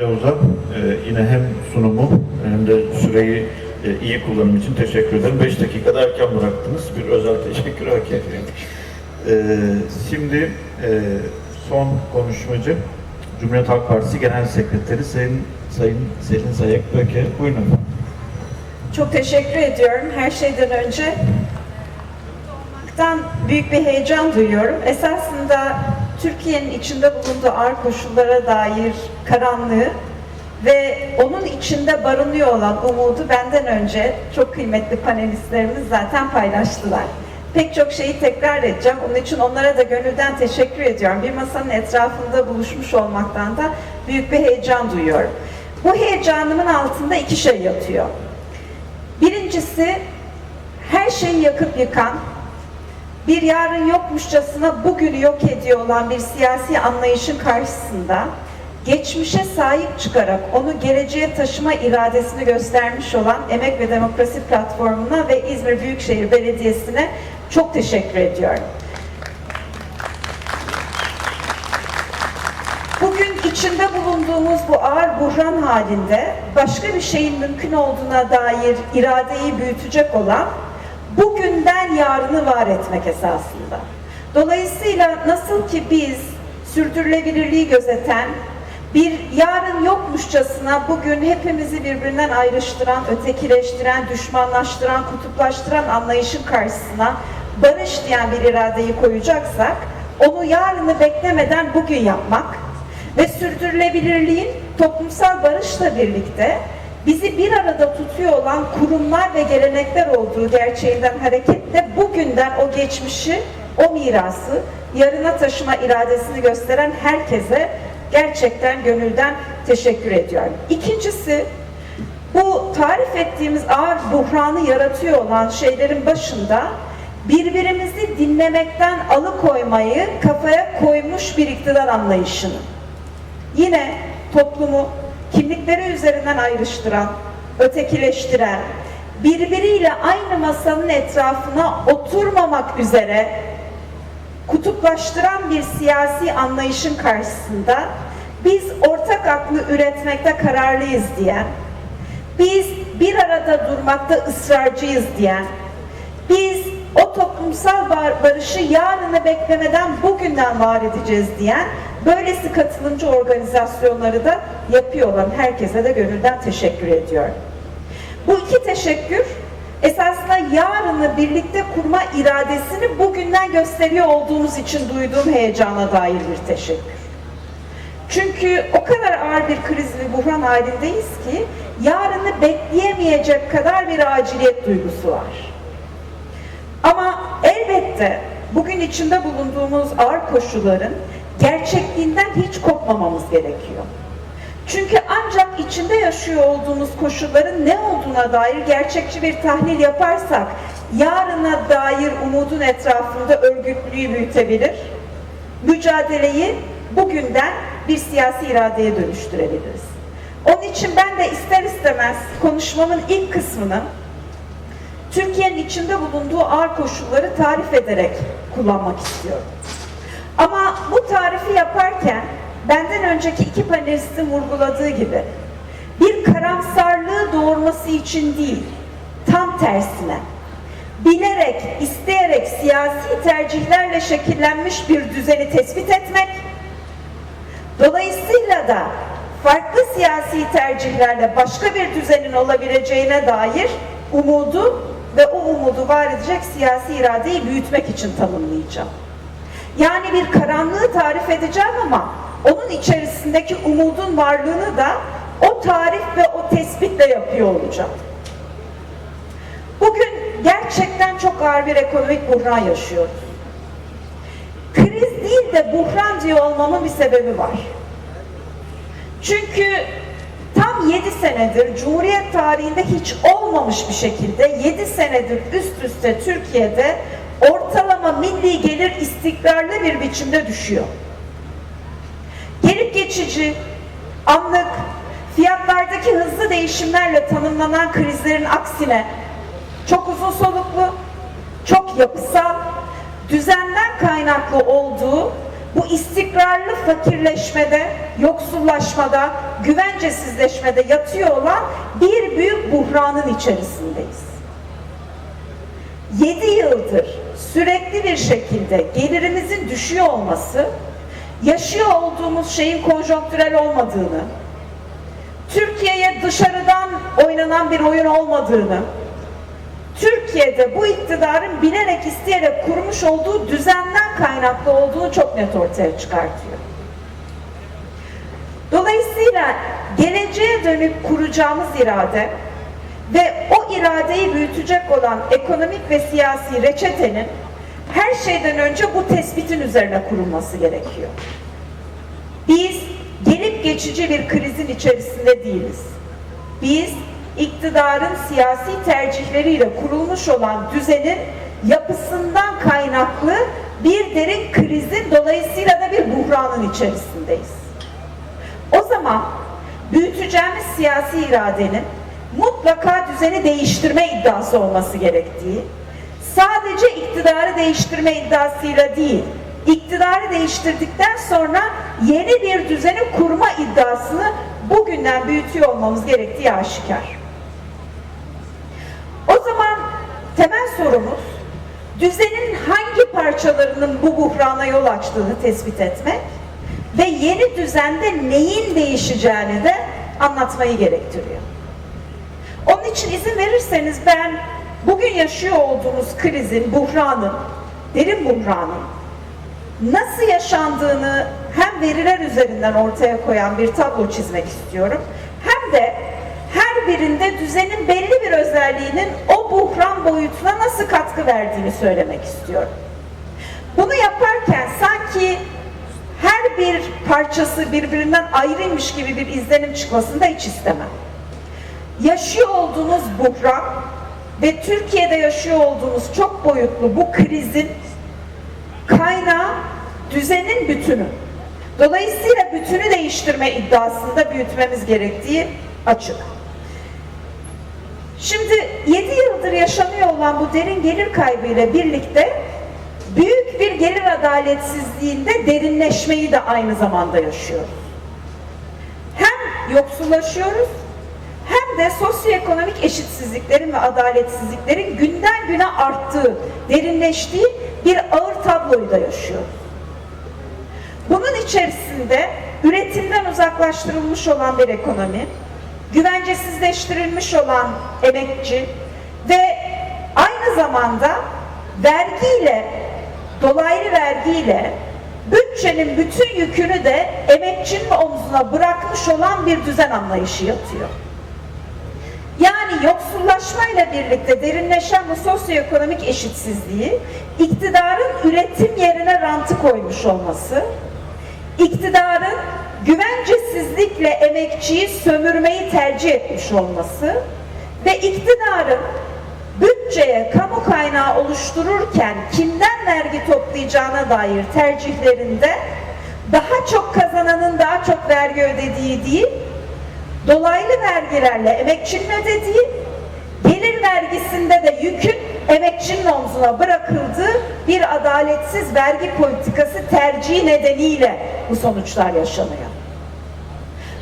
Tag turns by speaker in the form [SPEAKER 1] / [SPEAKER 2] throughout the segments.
[SPEAKER 1] Yavuz'a e, yine hem sunumu hem de süreyi e, iyi kullanım için teşekkür ederim. 5 dakikada erken bıraktınız. Bir özel teşekkür hak ediyor. E, şimdi son konuşmacı Cumhuriyet Halk Partisi Genel Sekreteri Sayın, Sayın Selin Sayek Böke. Buyurun.
[SPEAKER 2] Çok teşekkür ediyorum. Her şeyden önce olmaktan büyük bir heyecan duyuyorum. Esasında Türkiye'nin içinde bulunduğu ağır koşullara dair karanlığı ve onun içinde barınıyor olan umudu benden önce çok kıymetli panelistlerimiz zaten paylaştılar. Pek çok şeyi tekrar edeceğim. Onun için onlara da gönülden teşekkür ediyorum. Bir masanın etrafında buluşmuş olmaktan da büyük bir heyecan duyuyorum. Bu heyecanımın altında iki şey yatıyor. Birincisi her şeyi yakıp yıkan, bir yarın yokmuşçasına bugünü yok ediyor olan bir siyasi anlayışın karşısında geçmişe sahip çıkarak onu geleceğe taşıma iradesini göstermiş olan Emek ve Demokrasi Platformu'na ve İzmir Büyükşehir Belediyesi'ne çok teşekkür ediyorum. Bugün içinde bulunduğumuz bu ağır buhran halinde başka bir şeyin mümkün olduğuna dair iradeyi büyütecek olan bugünden yarını var etmek esasında. Dolayısıyla nasıl ki biz sürdürülebilirliği gözeten bir yarın yokmuşçasına bugün hepimizi birbirinden ayrıştıran, ötekileştiren, düşmanlaştıran, kutuplaştıran anlayışın karşısına barış diyen bir iradeyi koyacaksak onu yarını beklemeden bugün yapmak ve sürdürülebilirliğin toplumsal barışla birlikte bizi bir arada tutuyor olan kurumlar ve gelenekler olduğu gerçeğinden hareketle bugünden o geçmişi, o mirası yarına taşıma iradesini gösteren herkese gerçekten gönülden teşekkür ediyorum. İkincisi, bu tarif ettiğimiz ağır buhranı yaratıyor olan şeylerin başında birbirimizi dinlemekten alıkoymayı kafaya koymuş bir iktidar anlayışının yine toplumu kimlikleri üzerinden ayrıştıran, ötekileştiren, birbiriyle aynı masanın etrafına oturmamak üzere kutuplaştıran bir siyasi anlayışın karşısında biz ortak aklı üretmekte kararlıyız diyen, biz bir arada durmakta ısrarcıyız diyen, biz o toplumsal bar- barışı yarını beklemeden bugünden var edeceğiz diyen böylesi katılımcı organizasyonları da yapıyor olan herkese de gönülden teşekkür ediyorum. Bu iki teşekkür esasında yarını birlikte kurma iradesini bugünden gösteriyor olduğumuz için duyduğum heyecana dair bir teşekkür. Çünkü o kadar ağır bir kriz ve buhran halindeyiz ki yarını bekleyemeyecek kadar bir aciliyet duygusu var. Ama elbette bugün içinde bulunduğumuz ağır koşulların gerçekliğinden hiç kopmamamız gerekiyor. Çünkü ancak içinde yaşıyor olduğumuz koşulların ne olduğuna dair gerçekçi bir tahlil yaparsak yarına dair umudun etrafında örgütlüğü büyütebilir, mücadeleyi bugünden bir siyasi iradeye dönüştürebiliriz. Onun için ben de ister istemez konuşmamın ilk kısmını Türkiye'nin içinde bulunduğu ağır koşulları tarif ederek kullanmak istiyorum. Ama bu tarifi yaparken benden önceki iki panelistin vurguladığı gibi bir karamsarlığı doğurması için değil, tam tersine bilerek, isteyerek siyasi tercihlerle şekillenmiş bir düzeni tespit etmek, dolayısıyla da farklı siyasi tercihlerle başka bir düzenin olabileceğine dair umudu ve o umudu var edecek siyasi iradeyi büyütmek için tanımlayacağım. Yani bir karanlığı tarif edeceğim ama onun içerisindeki umudun varlığını da o tarif ve o tespitle yapıyor olacağım. Bugün gerçekten çok ağır bir ekonomik buhran yaşıyoruz. Kriz değil de buhran diyor olmamın bir sebebi var. Çünkü tam 7 senedir Cumhuriyet tarihinde hiç olmamış bir şekilde 7 senedir üst üste Türkiye'de ortalama milli gelir istikrarlı bir biçimde düşüyor. Gelip geçici, anlık, fiyatlardaki hızlı değişimlerle tanımlanan krizlerin aksine çok uzun soluklu, çok yapısal, düzenden kaynaklı olduğu bu istikrarlı fakirleşmede, yoksullaşmada, güvencesizleşmede yatıyor olan bir büyük buhranın içerisindeyiz. 7 yıldır sürekli bir şekilde gelirimizin düşüyor olması, yaşıyor olduğumuz şeyin konjonktürel olmadığını, Türkiye'ye dışarıdan oynanan bir oyun olmadığını, Türkiye'de bu iktidarın bilerek isteyerek kurmuş olduğu düzenden kaynaklı olduğunu çok net ortaya çıkartıyor. Dolayısıyla geleceğe dönük kuracağımız irade ve o iradeyi büyütecek olan ekonomik ve siyasi reçetenin her şeyden önce bu tespitin üzerine kurulması gerekiyor. Biz gelip geçici bir krizin içerisinde değiliz. Biz iktidarın siyasi tercihleriyle kurulmuş olan düzenin yapısından kaynaklı bir derin krizin dolayısıyla da bir buhranın içerisindeyiz. O zaman büyüteceğimiz siyasi iradenin mutlaka düzeni değiştirme iddiası olması gerektiği, sadece iktidarı değiştirme iddiasıyla değil, iktidarı değiştirdikten sonra yeni bir düzeni kurma iddiasını bugünden büyütüyor olmamız gerektiği aşikar. O zaman temel sorumuz düzenin hangi parçalarının bu buhrana yol açtığını tespit etmek ve yeni düzende neyin değişeceğini de anlatmayı gerektiriyor. Onun için izin verirseniz ben bugün yaşıyor olduğumuz krizin, buhranın, derin buhranın nasıl yaşandığını hem veriler üzerinden ortaya koyan bir tablo çizmek istiyorum. Hem de her birinde düzenin belli bir özelliğinin o buhran boyutuna nasıl katkı verdiğini söylemek istiyorum. Bunu yaparken sanki her bir parçası birbirinden ayrıymış gibi bir izlenim çıkmasını da hiç istemem. Yaşıyor olduğunuz buhran ve Türkiye'de yaşıyor olduğumuz çok boyutlu bu krizin kaynağı düzenin bütünü. Dolayısıyla bütünü değiştirme iddiasında büyütmemiz gerektiği açık. Şimdi 7 yıldır yaşanıyor olan bu derin gelir kaybıyla birlikte büyük bir gelir adaletsizliğinde derinleşmeyi de aynı zamanda yaşıyoruz. Hem yoksullaşıyoruz de sosyoekonomik eşitsizliklerin ve adaletsizliklerin günden güne arttığı, derinleştiği bir ağır tabloyu da yaşıyoruz. Bunun içerisinde üretimden uzaklaştırılmış olan bir ekonomi, güvencesizleştirilmiş olan emekçi ve aynı zamanda vergiyle, dolaylı vergiyle bütçenin bütün yükünü de emekçinin omzuna bırakmış olan bir düzen anlayışı yatıyor. Yani yoksullaşmayla birlikte derinleşen bu sosyoekonomik eşitsizliği iktidarın üretim yerine rantı koymuş olması, iktidarın güvencesizlikle emekçiyi sömürmeyi tercih etmiş olması ve iktidarın bütçeye kamu kaynağı oluştururken kimden vergi toplayacağına dair tercihlerinde daha çok kazananın daha çok vergi ödediği değil, dolaylı vergilerle emekçinin ödediği, gelir vergisinde de yükün emekçinin omzuna bırakıldığı bir adaletsiz vergi politikası tercihi nedeniyle bu sonuçlar yaşanıyor.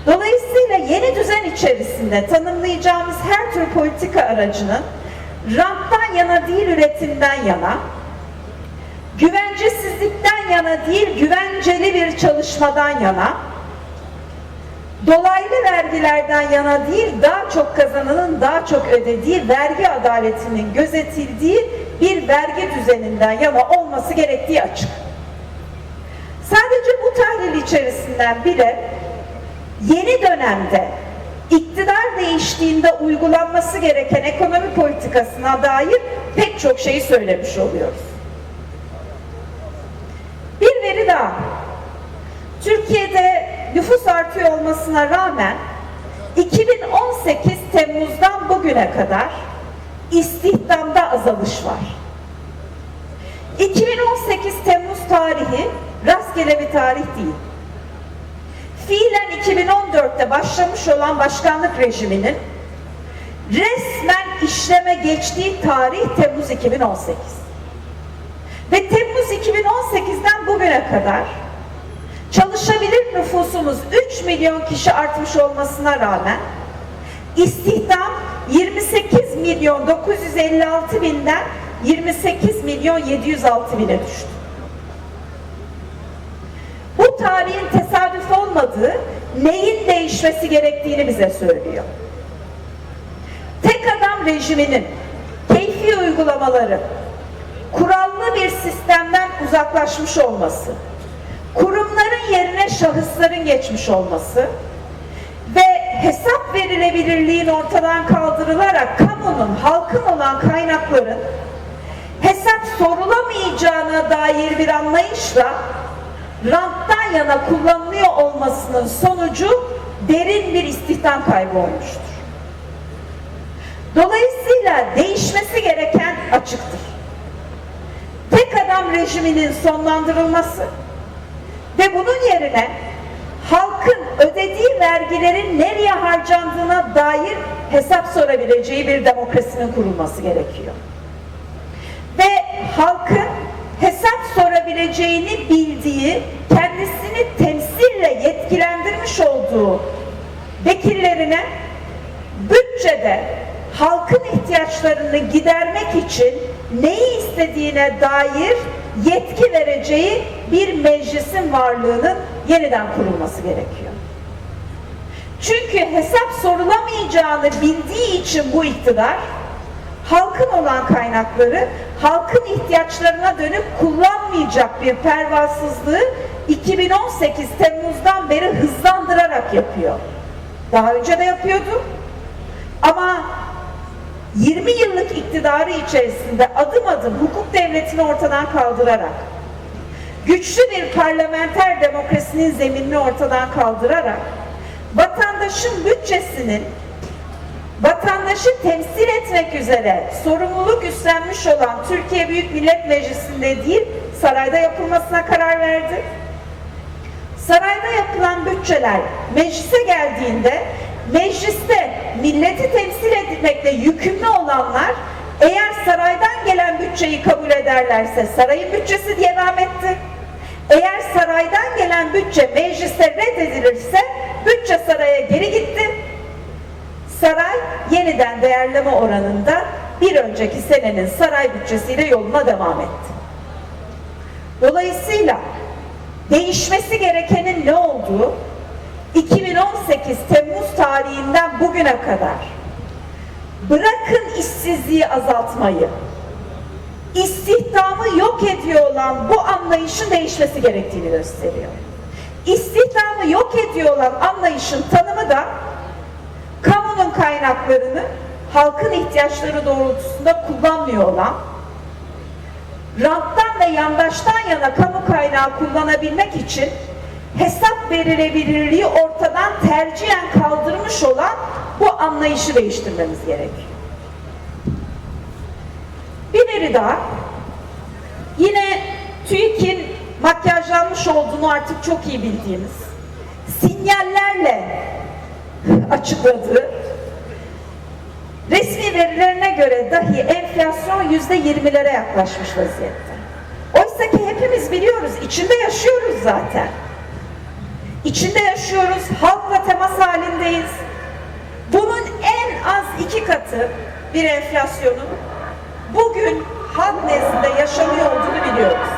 [SPEAKER 2] Dolayısıyla yeni düzen içerisinde tanımlayacağımız her tür politika aracının ranttan yana değil üretimden yana, güvencesizlikten yana değil güvenceli bir çalışmadan yana, dolaylı vergilerden yana değil daha çok kazananın daha çok ödediği vergi adaletinin gözetildiği bir vergi düzeninden yana olması gerektiği açık. Sadece bu tahlil içerisinden bile yeni dönemde iktidar değiştiğinde uygulanması gereken ekonomi politikasına dair pek çok şeyi söylemiş oluyoruz. Bir veri daha. Türkiye'de nüfus artıyor olmasına rağmen 2018 Temmuz'dan bugüne kadar istihdamda azalış var. 2018 Temmuz tarihi rastgele bir tarih değil. Fiilen 2014'te başlamış olan başkanlık rejiminin resmen işleme geçtiği tarih Temmuz 2018. Ve Temmuz 2018'den bugüne kadar Çalışabilir nüfusumuz 3 milyon kişi artmış olmasına rağmen istihdam 28 milyon 956 binden 28 milyon 706 bine düştü. Bu tarihin tesadüf olmadığı, neyin değişmesi gerektiğini bize söylüyor. Tek adam rejiminin keyfi uygulamaları, kurallı bir sistemden uzaklaşmış olması, kurumların yerine şahısların geçmiş olması ve hesap verilebilirliğin ortadan kaldırılarak kamunun, halkın olan kaynakların hesap sorulamayacağına dair bir anlayışla ranttan yana kullanılıyor olmasının sonucu derin bir istihdam kaybı olmuştur. Dolayısıyla değişmesi gereken açıktır. Tek adam rejiminin sonlandırılması ve bunun yerine halkın ödediği vergilerin nereye harcandığına dair hesap sorabileceği bir demokrasinin kurulması gerekiyor. Ve halkın hesap sorabileceğini bildiği, kendisini temsille yetkilendirmiş olduğu vekillerine bütçede halkın ihtiyaçlarını gidermek için neyi istediğine dair yetki vereceği bir meclisin varlığının yeniden kurulması gerekiyor. Çünkü hesap sorulamayacağını bildiği için bu iktidar halkın olan kaynakları halkın ihtiyaçlarına dönüp kullanmayacak bir pervasızlığı 2018 Temmuz'dan beri hızlandırarak yapıyor. Daha önce de yapıyordu. Ama 20 yıllık iktidarı içerisinde adım adım hukuk devletini ortadan kaldırarak, güçlü bir parlamenter demokrasinin zeminini ortadan kaldırarak, vatandaşın bütçesinin vatandaşı temsil etmek üzere sorumluluk üstlenmiş olan Türkiye Büyük Millet Meclisi'nde değil, sarayda yapılmasına karar verdi. Sarayda yapılan bütçeler meclise geldiğinde mecliste milleti temsil etmekle yükümlü olanlar eğer saraydan gelen bütçeyi kabul ederlerse sarayın bütçesi devam etti. Eğer saraydan gelen bütçe mecliste reddedilirse bütçe saraya geri gitti. Saray yeniden değerleme oranında bir önceki senenin saray bütçesiyle yoluna devam etti. Dolayısıyla değişmesi gerekenin ne olduğu 2018 Temmuz tarihinden bugüne kadar bırakın işsizliği azaltmayı, istihdamı yok ediyor olan bu anlayışın değişmesi gerektiğini gösteriyor. İstihdamı yok ediyor olan anlayışın tanımı da kamunun kaynaklarını halkın ihtiyaçları doğrultusunda kullanmıyor olan, ranttan ve yandaştan yana kamu kaynağı kullanabilmek için hesap verilebilirliği ortadan tercihen kaldırmış olan bu anlayışı değiştirmemiz gerekiyor. Bir veri daha, yine TÜİK'in makyajlanmış olduğunu artık çok iyi bildiğimiz sinyallerle açıkladığı resmi verilerine göre dahi enflasyon yüzde yirmilere yaklaşmış vaziyette. Oysa ki hepimiz biliyoruz, içinde yaşıyoruz zaten. İçinde yaşıyoruz, halkla temas halindeyiz. Bunun en az iki katı bir enflasyonun bugün halk nezdinde yaşanıyor olduğunu biliyoruz.